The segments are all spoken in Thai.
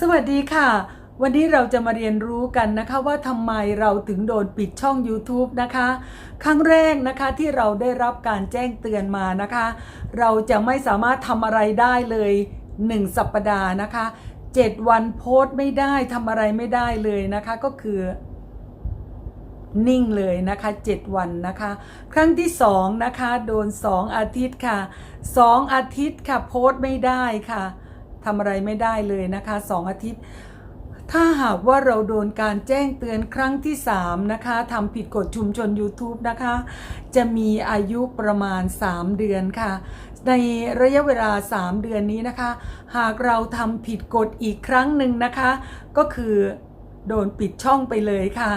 สวัสดีค่ะ วันนี้เราจะมาเรียนรู้กันนะคะว่าทำไมเราถึงโดนปิดช่อง YouTube นะคะ ครั้งแรกนะคะที่เราได้รับการแจ้งเตือนมานะคะ เราจะไม่สามารถทำอะไรได้เลย 1 สัปดาห์นะคะ 7 วันโพสต์ไม่ได้ทำอะไรไม่ได้เลยนะคะก็คือ นิ่งเลยนะคะ 7 วันนะคะ ครั้งที่ 2 นะคะ โดน 2 อาทิตย์ค่ะ 2 อาทิตย์ค่ะโพสต์ไม่ได้ค่ะ ทำอะไรไม่ได้เลยนะคะ2อาทิตย์ ถ้าหากว่าเราโดนการแจ้งเตือนครั้งที่ 3 นะคะทำผิดกฎชุมชน YouTube นะคะ จะมีอายุประมาณ 3 เดือนค่ะ ในระยะเวลา 3 เดือนนี้นะคะ หากเราทำผิดกฎอีกครั้งหนึ่งนะคะ ก็คือโดนปิดช่องไปเลยค่ะ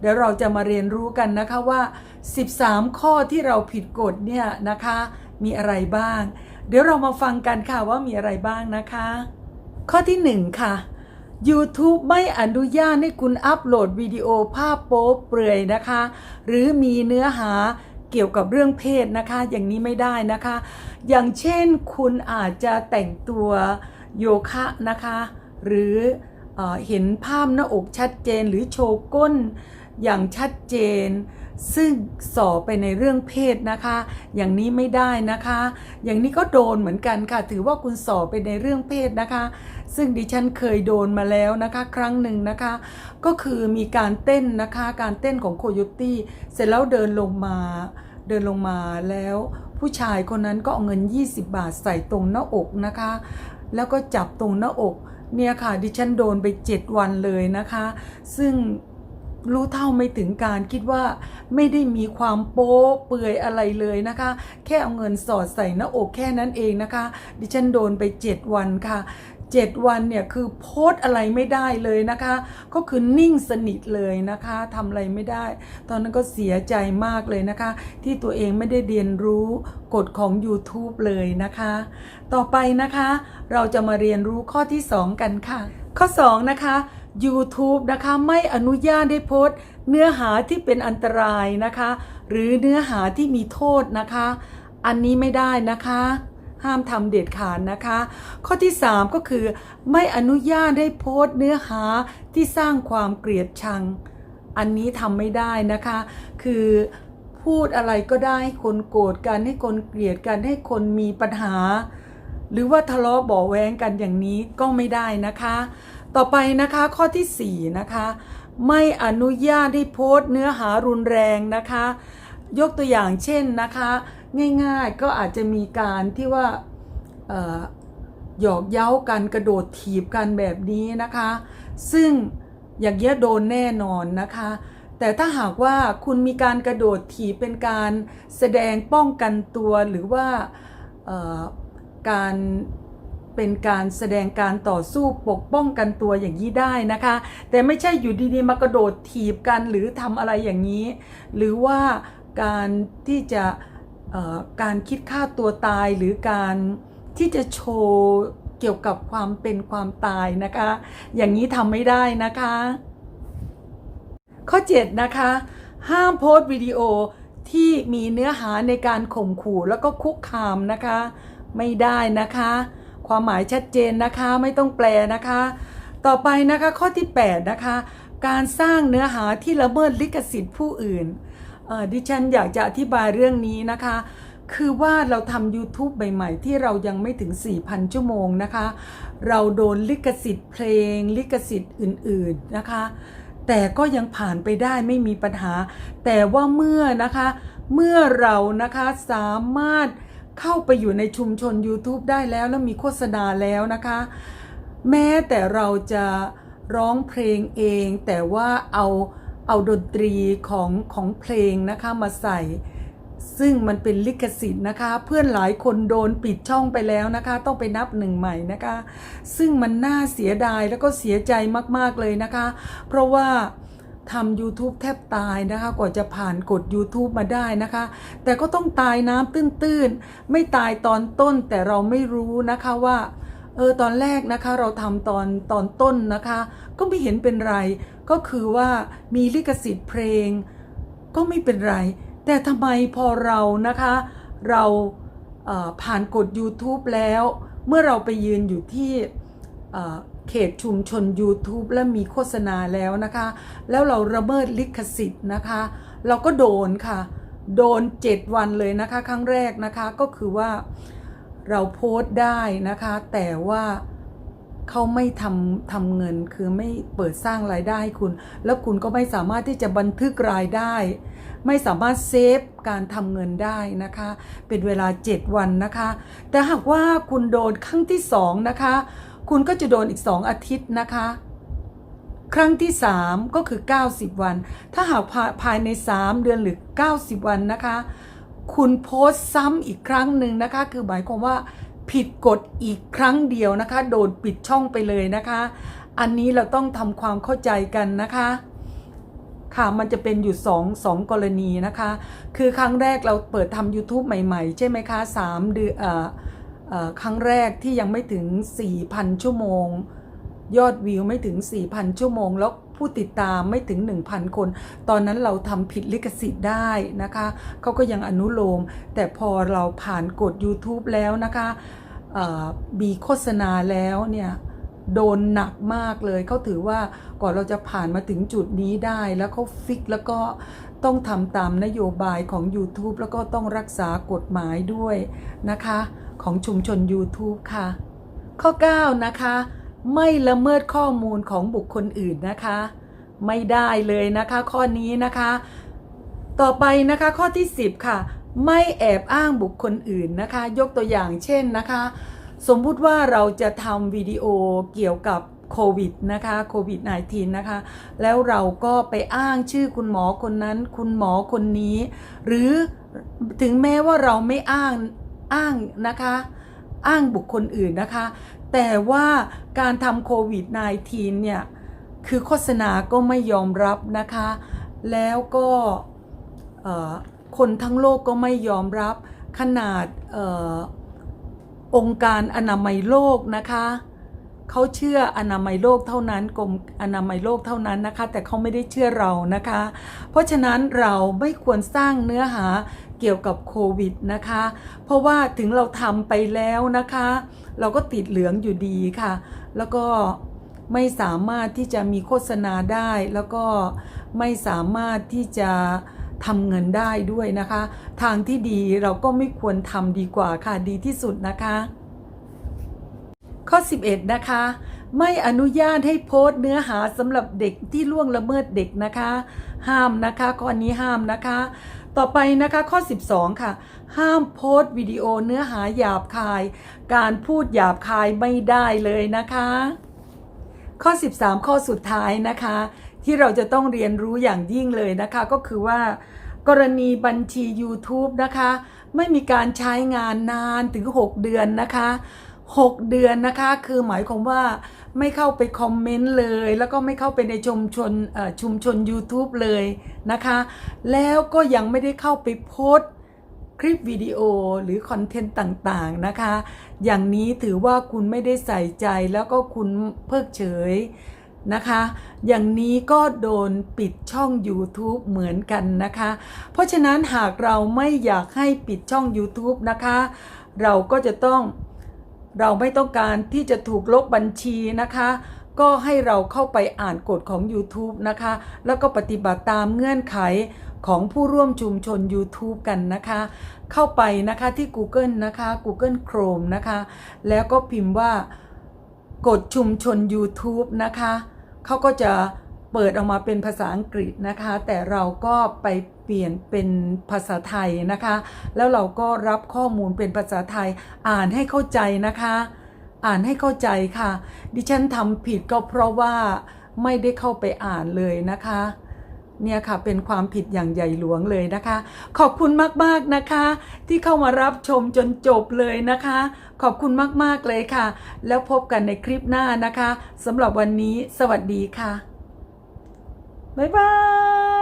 เดี๋ยวเราจะมาเรียนรู้กันนะคะว่า 13 ข้อที่เราผิดกฎเนี่ยนะคะ มีอะไรบ้าง เดี๋ยวเรามาฟังกันค่ะว่ามีอะไรบ้างนะคะ ข้อที่ 1 ค่ะ YouTube ไม่อนุญาตให้คุณอัปโหลดวิดีโอภาพโป๊เปลือยนะคะ หรือมีเนื้อหาเกี่ยวกับเรื่องเพศนะคะ อย่างนี้ไม่ได้นะคะ อย่างเช่นคุณอาจจะแต่งตัวโยคะนะคะ หรือเอเห็นภาพหน้าอกชัดเจนหรือโชว์ก้นอย่างชัดเจน ซึ่งส่อไปในเรื่องเพศนะคะ อย่างนี้ไม่ได้นะคะ อย่างนี้ก็โดนเหมือนกันค่ะ ถือว่าคุณส่อไปในเรื่องเพศนะคะ ซึ่งดิฉันเคยโดนมาแล้วนะคะ ครั้งหนึ่งนะคะ ก็คือมีการเต้นนะคะ การเต้นของโคโยตี้เสร็จแล้วเดินลงมา เดินลงมาแล้ว ผู้ชายคนนั้นก็เอาเงิน 20 บาทใส่ตรงหน้าอกนะคะ แล้วก็จับตรงหน้าอกเนี่ยค่ะดิฉันโดนไป 7 วันเลยนะคะ ซึ่ง รู้เท่าไม่ถึงการคิดว่าไม่ได้มีความโป๊เปื่อยอะไรเลยนะคะ แค่เอาเงินสอดใส่หน้าอกแค่นั้นเองนะคะ ดิฉันโดนไป 7 วันค่ะ 7 วันเนี่ยคือโพสอะไรไม่ได้เลยนะคะ ก็คือนิ่งสนิทเลยนะคะทำอะไรไม่ได้ ตอนนั้นก็เสียใจมากเลยนะคะ ที่ตัวเองไม่ได้เรียนรู้กฎของ YouTube เลยนะคะ ต่อไปนะคะ เราจะมาเรียนรู้ข้อที่ 2 กันค่ะ ข้อ 2 นะคะ YouTube นะคะไม่อนุญาตให้โพสต์ เนื้อหาที่เป็นอันตรายนะคะ หรือเนื้อหาที่มีโทษนะคะ อันนี้ไม่ได้นะคะ ห้ามทำเด็ดขาดนะคะ ข้อที่ 3 ก็คือไม่อนุญาตให้โพสต์ เนื้อหาที่สร้างความเกลียดชัง อันนี้ทำไม่ได้นะคะ คือพูดอะไรก็ได้ให้คนโกรธกันให้คนเกลียดกันให้คนมีปัญหา หรือว่าทะเลาะเบาะแว้งกันอย่างนี้ก็ไม่ได้นะคะ ต่อไปนะคะข้อทีสี่4นะคะไม่อนุญาตให้โพสต์เนื้อหารุนแรงนะคะ ยกตัวอย่างเช่นนะคะ ง่ายๆก็อาจจะมีการที่ว่าหยอกเย้ากันกระโดดถีบกันแบบนี้นะคะ ซึ่งอย่างเงี้ยโดนแน่นอนนะคะ แต่ถ้าหากว่าคุณมีการกระโดดถีบเป็นการแสดงป้องกันตัวหรือว่าการ เป็นการแสดงการต่อสู้ปกป้องกันตัวอย่างนี้ได้นะคะ แต่ไม่ใช่อยู่ดีๆมากระโดดถีบกันหรือทำอะไรอย่างนี้ หรือว่าการที่จะการคิดฆ่าตัวตายหรือการที่จะโชว์เกี่ยวกับความเป็นความตายนะคะ อย่างนี้ทำไม่ได้นะคะ ข้อ 7 นะคะ ห้ามโพสต์วิดีโอที่มีเนื้อหาในการข่มขู่แล้วก็คุกคามนะคะ ไม่ได้นะคะ ความหมายชัดเจนนะคะไม่ต้องแปลนะคะ ต่อไปนะคะข้อที่ 8 นะคะ การสร้างเนื้อหาที่ละเมิดลิขสิทธิ์ผู้อื่นดิฉันอยากจะอธิบายเรื่องนี้นะคะ คือว่าเราทำ YouTube ใหม่ ๆ ที่เรายังไม่ถึง 4,000 ชั่วโมงนะคะ เราโดนลิขสิทธิ์เพลง ลิขสิทธิ์อื่นๆนะคะ แต่ก็ยังผ่านไปได้ไม่มีปัญหา แต่ว่าเมื่อนะคะ เมื่อเรานะคะสามารถ เข้าไปอยู่ในชุมชน YouTube ได้แล้วแล้วมีโฆษณาแล้วนะคะ แม้แต่เราจะร้องเพลงเอง แต่ว่าเอาเอาดนตรีของของเพลงนะคะมาใส่ ซึ่งมันเป็นลิขสิทธิ์นะคะ เพื่อนหลายคนโดนปิดช่องไปแล้วนะคะ ต้องไปนับหนึ่งใหม่นะคะ ซึ่งมันน่าเสียดายแล้วก็เสียใจมากๆเลยนะคะ เพราะว่า ทำ YouTube แทบตายนะคะกว่าจะผ่านกฎ YouTube มาได้นะคะ แต่ก็ต้องตายน้ำตื้นๆ ไม่ตายตอนต้นแต่เราไม่รู้นะคะว่าเออตอนแรกนะคะเราทำตอนตอนต้นนะคะ ก็ไม่เห็นเป็นไร ก็คือว่ามีลิขสิทธิ์เพลง ก็ไม่เป็นไร แต่ทำไมพอเรานะคะ เราเผ่านกฎ YouTube แล้ว เมื่อเราไปยืนอยู่ที่ เขตชุมชน YouTube และมีโฆษณาแล้วนะคะ แล้วเราระเมิดลิขสิทธิ์นะคะ เราก็โดนค่ะ โดน 7 วันเลยนะคะ ครั้งแรกนะคะก็คือว่าเราโพสต์ได้นะคะ แต่ว่าเขาไม่ทำทำเงินคือไม่เปิดสร้างรายได้ให้คุณ แล้วคุณก็ไม่สามารถที่จะบันทึกรายได้ ไม่สามารถเซฟการทำเงินได้นะคะ เป็นเวลา 7 วันนะคะ แต่หากว่าคุณโดนครั้งที่ 2 นะคะ คุณก็จะโดนอีก 2 อาทิตย์นะคะ ครั้งที่ 3 ก็คือ 90 วัน ถ้าหากภายใน 3 เดือนหรือ 90 วันนะคะ คุณโพสต์ซ้ำอีกครั้งหนึ่งนะคะ คือหมายความว่าผิดกฎอีกครั้งเดียวนะคะ โดนปิดช่องไปเลยนะคะ อันนี้เราต้องทำความเข้าใจกันนะคะค่ะมันจะเป็นอยู่2 2กรณีนะคะ คือครั้งแรกเราเปิดทำ YouTube ใหม่ ๆ ใช่ไหมคะ3เดือนอ่ ครั้งแรกที่ยังไม่ถึง 4,000 ชั่วโมง ยอดวิวไม่ถึง 4,000 ชั่วโมง แล้วผู้ติดตามไม่ถึง 1,000 คน ตอนนั้นเราทำผิดลิขสิทธิ์ได้นะคะเขาก็ยังอนุโลม แต่พอเราผ่านกฎ YouTube แล้วนะคะมีโฆษณาแล้วเนี่ยโดนหนักมากเลย เขาถือว่าก่อนเราจะผ่านมาถึงจุดนี้ได้แล้วเขาฟิกแล้วก็ต้องทำตามนโยบายของ YouTube แล้วก็ต้องรักษากฎหมายด้วยนะคะ ของชุมชน YouTube ค่ะ ข้อ 9 นะคะ ไม่ละเมิดข้อมูลของบุคคลอื่นนะคะ ไม่ได้เลยนะคะ ข้อนี้นะคะ ต่อไปนะคะข้อที่ 10 ค่ะ ไม่แอบอ้างบุคคลอื่นนะคะ ยกตัวอย่างเช่นนะคะ สมมุติว่าเราจะทำวิดีโอเกี่ยวกับโควิดนะคะโควิด -19 นะคะ แล้วเราก็ไปอ้างชื่อคุณหมอคนนั้น คุณหมอคนนี้ หรือถึงแม้ว่าเราไม่อ้าง อ้างนะคะอ้างบุคคลอื่นนะคะ แต่ว่าการทำโควิด -19 เนี่ย คือโฆษณาก็ไม่ยอมรับนะคะ แล้วก็คนทั้งโลกก็ไม่ยอมรับขนาดอองค์การอนามัยโลกนะคะเขาเชื่ออนามัยโลกเท่านั้นกรมอนามัยโลกเท่านั้นนะคะ แต่เขาไม่ได้เชื่อเรานะคะ เพราะฉะนั้นเราไม่ควรสร้างเนื้อหา เกี่ยวกับโควิดนะคะ เพราะว่าถึงเราทำไปแล้วนะคะ เราก็ติดเหลืองอยู่ดีค่ะ แล้วก็ไม่สามารถที่จะมีโฆษณาได้ แล้วก็ไม่สามารถที่จะทำเงินได้ด้วยนะคะ ทางที่ดีเราก็ไม่ควรทำดีกว่าค่ะดีที่สุดนะคะ ข้อ 11 นะคะ ไม่อนุญาตให้โพสต์เนื้อหาสำหรับเด็กที่ล่วงละเมิดเด็กนะคะ ห้ามนะคะข้อนี้ห้ามนะคะ ต่อไปนะคะข้อ 12 ค่ะ ห้ามโพสต์วิดีโอเนื้อหาหยาบคาย การพูดหยาบคายไม่ได้เลยนะคะ ข้อ 13 ข้อสุดท้ายนะคะ ที่เราจะต้องเรียนรู้อย่างยิ่งเลยนะคะ ก็คือว่ากรณีบัญชี YouTube นะคะ ไม่มีการใช้งานนานถึง 6 เดือนนะคะ 6 เดือนนะคะ คือหมายความว่าไม่เข้าไปคอมเมนต์เลย แล้วก็ไม่เข้าไปในชุมชนชุมชน YouTube เลยนะคะ แล้วก็ยังไม่ได้เข้าไปโพสต์คลิปวิดีโอหรือคอนเทนต์ต่างๆนะคะ อย่างนี้ถือว่าคุณไม่ได้ใส่ใจแล้วก็คุณเพิกเฉยนะคะ อย่างนี้ก็โดนปิดช่อง YouTube เหมือนกันนะคะ เพราะฉะนั้นหากเราไม่อยากให้ปิดช่อง YouTube นะคะ เราก็จะต้อง เราไม่ต้องการที่จะถูกลบบัญชีนะคะ ก็ให้เราเข้าไปอ่านกฎของ YouTube นะคะ แล้วก็ปฏิบัติตามเงื่อนไขของผู้ร่วมชุมชน YouTube กันนะคะ เข้าไปนะคะที่ Google นะคะ Google Chrome นะคะ แล้วก็พิมพ์ว่ากฎชุมชน YouTube นะคะ เขาก็จะเปิดออกมาเป็นภาษาอังกฤษนะคะ แต่เราก็ไป เปลี่ยนเป็นภาษาไทยนะคะ แล้วเราก็รับข้อมูลเป็นภาษาไทยอ่านให้เข้าใจนะคะ อ่านให้เข้าใจค่ะ ดิฉันทำผิดก็เพราะว่าไม่ได้เข้าไปอ่านเลยนะคะเนี่ยค่ะเป็นความผิดอย่างใหญ่หลวงเลยนะคะ ขอบคุณมากๆนะคะ ที่เข้ามารับชมจนจบเลยนะคะ ขอบคุณมากๆเลยค่ะ แล้วพบกันในคลิปหน้านะคะสำหรับวันนี้สวัสดีค่ะ บ๊ายบาย